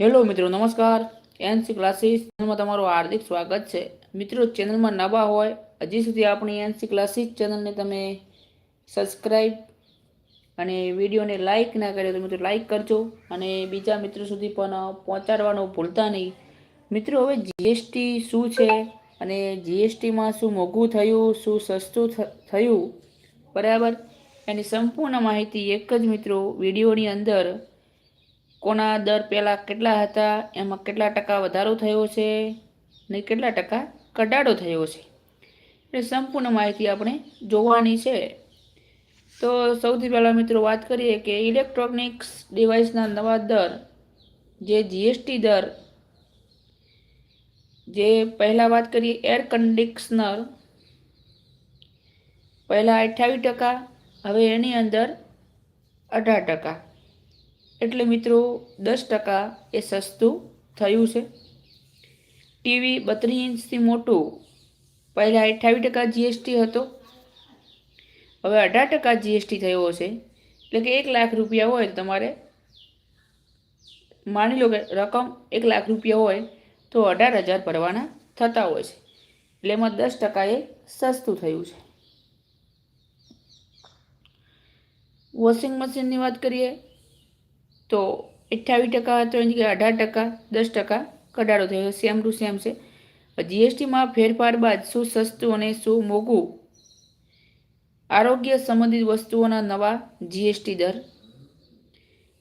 Hello મિત્રો, નમસ્કાર. NC classes ચેનલમાં તમારું હાર્દિક સ્વાગત છે. મિત્રો, ચેનલમાં નવા હોય, હજી સુધી આપણી એનસી ક્લાસીસ ચેનલને તમે સબસ્ક્રાઈબ અને વિડીયોને લાઇક ના કર્યો તો મિત્રો લાઇક કરજો અને બીજા મિત્રો સુધી પણ પહોંચાડવાનું ભૂલતા નહીં. મિત્રો, હવે જીએસટી શું છે અને જીએસટીમાં શું મોંઘું થયું, શું સસ્તું થયું? બરાબર? એની સંપૂર્ણ માહિતી એક જ મિત્રો વિડીયોની અંદર કોના દર પહેલાં કેટલા હતા, એમાં કેટલા ટકા વધારો થયો છે ને કેટલા ટકા ઘટાડો થયો છે? એટલે સંપૂર્ણ માહિતી આપણે જોવાની છે. તો સૌથી પહેલાં મિત્રો વાત કરીએ કે ઇલેક્ટ્રોનિક્સ ડિવાઇસના નવા દર, જે જીએસટી દર, જે પહેલાં વાત કરીએ એર કન્ડિશનર, પહેલાં અઠ્યાવીસ ટકા, હવે એની અંદર અઢાર ટકા. એટલે મિત્રો, દસ ટકા એ સસ્તું થયું છે. ટીવી બત્રીસ ઇંચથી મોટું. પહેલાં અઠ્ઠાવીસ ટકા જીએસટી હતો. હવે અઢાર ટકા જીએસટી થયો છે. એટલે કે એક લાખ રૂપિયા હોય તમારે. માની લો કે રકમ એક લાખ રૂપિયા હોય તો અઢાર હજાર ભરવાના થતા હોય છે. એટલે એમાં દસ ટકા એ સસ્તું થયું છે. વોશિંગ મશીનની વાત કરીએ. તો અઠ્યાવીસ ટકા એની જગ્યાએ અઢાર ટકા, દસ ટકા ઘટાડો થયો. સેમ ટુ સેમ છે. જીએસટીમાં ફેરફાર બાદ શું સસ્તું અને શું મોંઘું? આરોગ્ય સંબંધિત વસ્તુઓના નવા જીએસટી દર.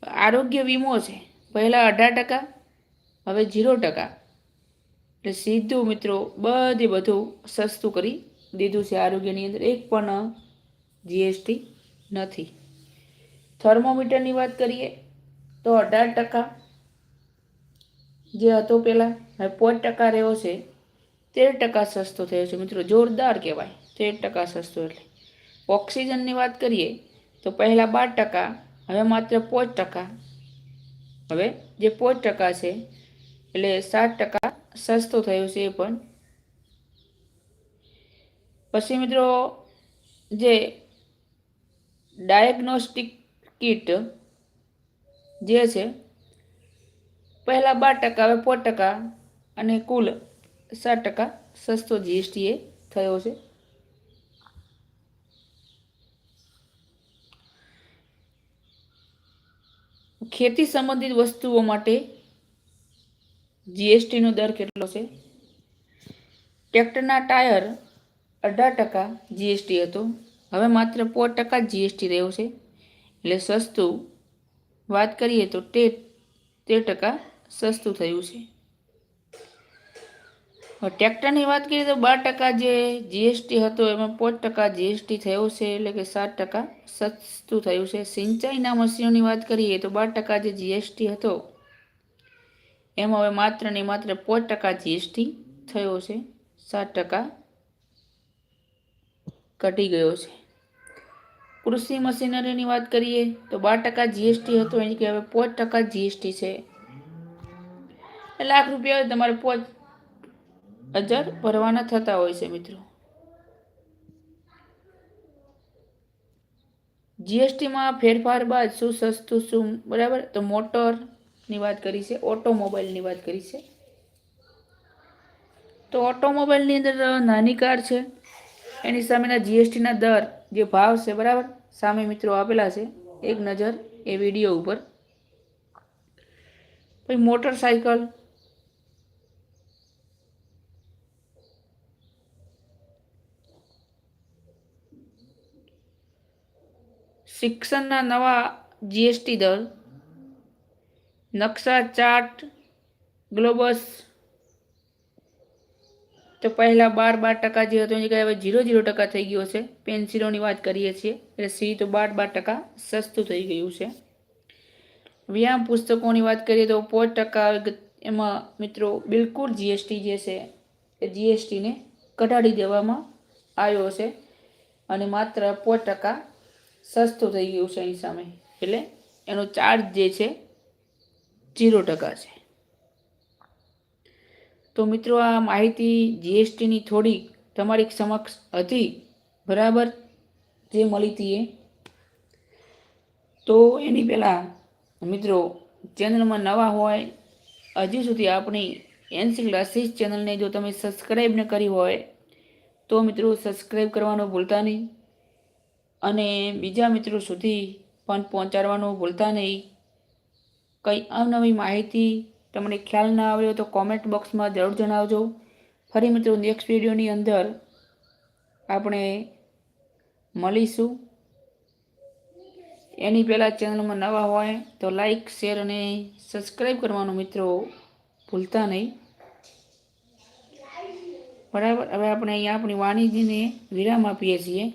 આરોગ્ય વીમો છે. પહેલાં અઢાર ટકા, હવે ઝીરો ટકા. એટલે સીધું મિત્રો બધે બધું સસ્તું કરી દીધું છે આરોગ્યની અંદર. એક પણ જીએસટી નથી. થર્મોમીટરની વાત કરીએ. તો અઢાર ટકા જે હતો પહેલાં હવે પાંચ ટકા રહ્યો છે, તેર ટકા સસ્તો થયો છે મિત્રો, જોરદાર કહેવાય, તેર ટકા સસ્તો એટલે. ઓક્સિજનની વાત કરીએ, તો પહેલાં બાર ટકા, હવે માત્ર પાંચ ટકા. હવે જે પાંચ ટકા છે, એટલે સાત ટકા સસ્તો થયો છે એ પણ. પછી મિત્રો, જે ડાયગ્નોસ્ટિક કિટ જે છે, પહેલાં બાર ટકા, હવે પોત ટકા અને કુલ સાત ટકા સસ્તો જીએસટી એ થયો છે. ખેતી સંબંધિત વસ્તુઓ માટે જીએસટીનો દર કેટલો છે? ટ્રેક્ટરના ટાયર અઢાર ટકા જીએસટી હતો. હવે માત્ર પોત ટકા જીએસટી રહ્યો છે. એટલે સસ્તું વાત કરીએ તો તેર ટકા સસ્તું થયું છે. ટ્રેક્ટરની વાત કરીએ તો બાર ટકા જે જીએસટી હતો, એમાં પાંચ ટકા જીએસટી થયો છે, એટલે કે સાત ટકા સસ્તું થયું છે. સિંચાઈના મશીનોની વાત કરીએ તો બાર ટકા જે જીએસટી હતો, એમાં હવે માત્ર ને માત્ર પાંચ ટકા જીએસટી થયો છે. સાત ટકા ઘટી ગયો છે. કૃષિ મશીનરીની વાત કરીએ તો બાર ટકા જીએસટી હતો, એની કે હવે પાંચ ટકા જીએસટી છે. લાખ રૂપિયા તમારે પાંચ હજાર ભરવાના થતા હોય છે મિત્રો. જીએસટીમાં ફેરફાર બાદ શું સસ્તું, શું બરાબર? તો મોટરની વાત કરી છે, ઓટોમોબાઈલની વાત કરી છે. તો ઓટોમોબાઈલની અંદર નાની કાર છે, એની સામેના જીએસટીના દર જે ભાવ છે બરાબર? સામે મિત્રો આપેલા છે. એક નજર એ વીડિયો ઉપર. પછી મોટરસાયકલ શિક્ષણના નવા જીએસટી દર. નકશા ચાર્ટ ગ્લોબસ તો પહેલાં બાર બાર ટકા જે હતો એની હવે ઝીરો ઝીરો ટકા થઈ ગયો છે. પેન્સિલોની વાત કરીએ છીએ, એટલે સી તો બાર બાર ટકા સસ્તું થઈ ગયું છે. વ્યાયામ પુસ્તકોની વાત કરીએ તો પાંચ ટકા એમાં મિત્રો બિલકુલ જીએસટી જે છે, એ જીએસટીને ઘટાડી દેવામાં આવ્યો છે. અને માત્ર પાંચ ટકા સસ્તું થઈ ગયું છે એની સામે. એટલે એનો ચાર્જ જે છે ઝીરો ટકા છે. તો મિત્રો, આ માહિતી જીએસટીની થોડી તમારી સમક્ષ હતી. બરાબર? જે મળી હતી એ. તો એની પહેલાં, મિત્રો, ચેનલમાં નવા હોય, હજી સુધી આપણી એનસી ક્લાસીસ ચેનલને જો તમે સબસ્ક્રાઈબ ન કરી હોય, તો મિત્રો સબસ્ક્રાઈબ કરવાનું ભૂલતા નહીં. અને બીજા મિત્રો સુધી પણ પહોંચાડવાનું ભૂલતા નહીં. કંઈ અવનવી માહિતી તમને ખ્યાલ ના આવ્યો તો કોમેન્ટ બોક્સમાં જરૂર જણાવજો. ફરી મિત્રો નેક્સ્ટ વિડીયોની અંદર આપણે મળીશું. એની પહેલાં ચેનલમાં નવા હોય તો લાઈક શેર અને સબસ્ક્રાઈબ કરવાનું મિત્રો ભૂલતા નહીં. બરાબર? હવે આપણે અહીંયા આપણી વાણીજીને વિરામ આપીએ છીએ.